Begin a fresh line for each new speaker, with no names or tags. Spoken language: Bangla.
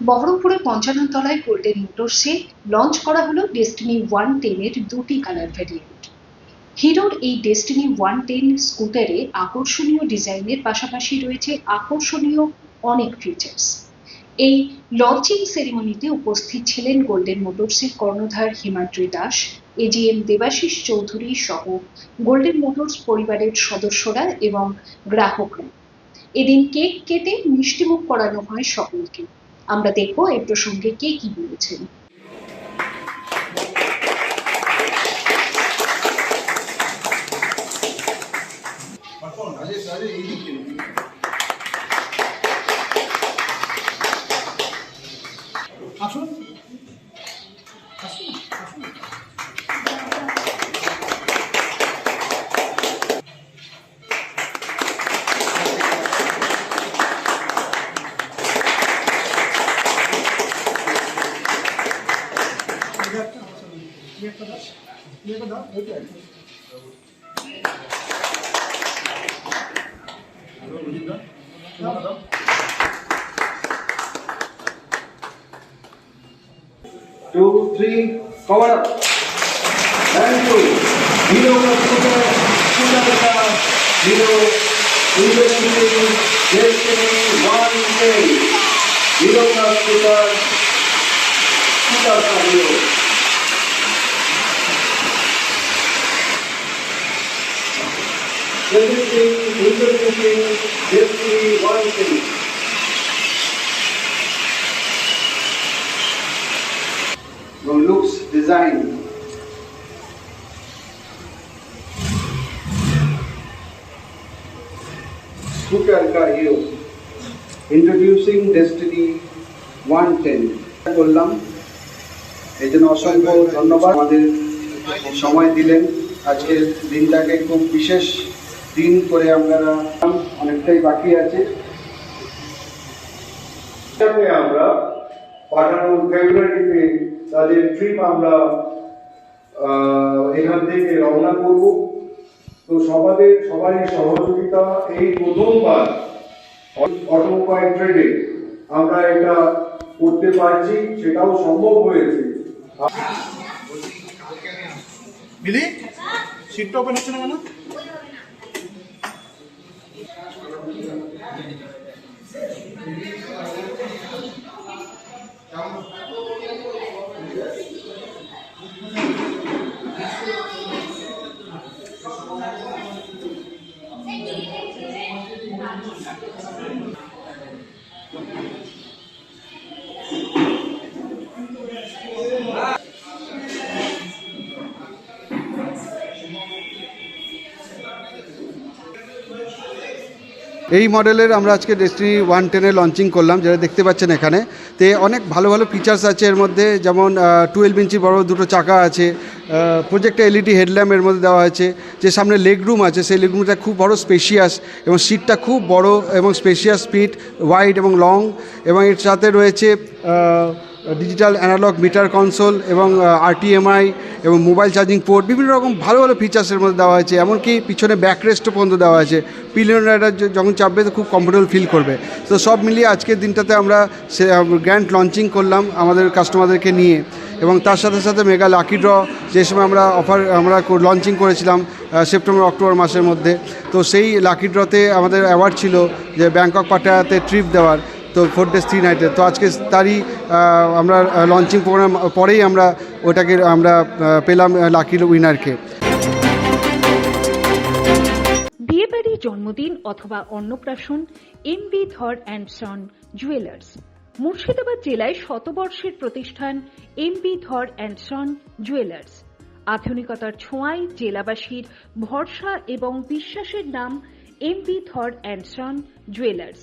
বহরমপুরে পঞ্চান্ন তলায় গোল্ডেন মোটরসে লঞ্চ করা হলো ডেস্টিনি ওয়ান টেনের দুটি কালার ভ্যারিয়েন্ট হিরোর এই ডেস্টিনি ওয়ান টেন স্কুটারে আকর্ষণীয় ডিজাইনের পাশাপাশি রয়েছে আকর্ষণীয় অনেক ফিচার্স এই লঞ্চিং সেরিমনিতে উপস্থিত ছিলেন গোল্ডেন মোটরসের কর্ণধার হিমাদ্রি দাস এজিএম দেবাশিস চৌধুরী সহ গোল্ডেন মোটরস পরিবারের সদস্যরা এবং গ্রাহকরা। এদিন কেক কেটে মিষ্টিমুখ করানো হয় সকলকে। আমরা দেখব এই প্রসঙ্গে কে কি বলেছেন।
এই একটা দাও, এই একটা দাও, এইটা একটা। দাও, দাও।
two, three, cover up. Thank you. Hero Computer, Sudhaka, Hero, University, Destiny, one day. Hero Computer, Sudhaka Hero. Everything, University, Destiny, one day. Your looks, design. Scooter ka hero. Introducing Destiny 110. বললাম এই জন্য অসংখ্য ধন্যবাদ আমাদের সময় দিলেন আজকের দিনটাকে খুব বিশেষ দিন করে আমরা অনেকটাই বাকি আছে।
আমরা পাঠানো ফেব্রুয়ারিতে তাদের ট্রিপ আমরা এখান থেকে রওনা করব। তো সবাদের, সবারই সহযোগিতা এই প্রথমবার অটোমোবাইল ট্রেডে আমরা এটা করতে পারছি, সেটাও সম্ভব হয়েছে।
মিলি সিটটা ওপেন হচ্ছে না কেন? Jesús.
এই মডেলের আমরা আজকে ডেস্টিনি ওয়ান টেনে লঞ্চিং করলাম যেটা দেখতে পাচ্ছেন এখানে। তে অনেক ভালো ভালো ফিচার্স আছে এর মধ্যে, যেমন টুয়েলভ ইঞ্চি বড় দুটো চাকা আছে প্রজেক্টে এলইডি হেডল্যাম্প এর মধ্যে দেওয়া আছে, যে সামনে লেগ রুম আছে, সেই লেগ রুমটা খুব বড় স্পেশিয়াস এবং সিটটা খুব বড় এবং স্পেশিয়াস স্পিড ওয়াইড এবং লং এবং এর সাথে রয়েছে ডিজিটাল অ্যানালগ, মিটার কনসোল এবং আরটিএমআই এবং মোবাইল চার্জিং পোর্ট বিভিন্ন রকম ভালো ভালো ফিচার্সের মধ্যে দেওয়া হয়েছে। এমনকি পিছনে ব্যাকরেস্টও পর্যন্ত দেওয়া আছে পিলিয়ন রাইডার যখন চাপবে তো খুব কমফোর্টেবল ফিল করবে। তো সব মিলিয়ে আজকের দিনটাতে আমরা সে গ্র্যান্ড লঞ্চিং করলাম আমাদের কাস্টমারদেরকে নিয়ে। এবং তার সাথে সাথে মেগা লাকি ড্র যে সময় আমরা অফার আমরা লঞ্চিং করেছিলাম সেপ্টেম্বর অক্টোবর মাসের মধ্যে। তো সেই লাকি ড্রতে আমাদের অ্যাওয়ার্ড ছিল যে ব্যাংকক পাটায়াতে ট্রিপ দেওয়ার। তো ফোর ডেজ থ্রি নাইটের তো আজকে তারই আমরা লঞ্চিং প্রোগ্রাম পরেই আমরা ওটাকে, আমরা পেলাম লাকি উইনারকে
বিয়েবাড়ি জন্মদিন অথবা অন্নপ্রাশন M B Dhar and Son Jewellers Murshidabad জেলায় শতবর্ষের প্রতিষ্ঠান M B Dhar and Son Jewellers আধুনিকতার ছোঁয়ায় জেলাবাসীর ভরসা এবং বিশ্বাসের নাম M B Dhar and Son Jewellers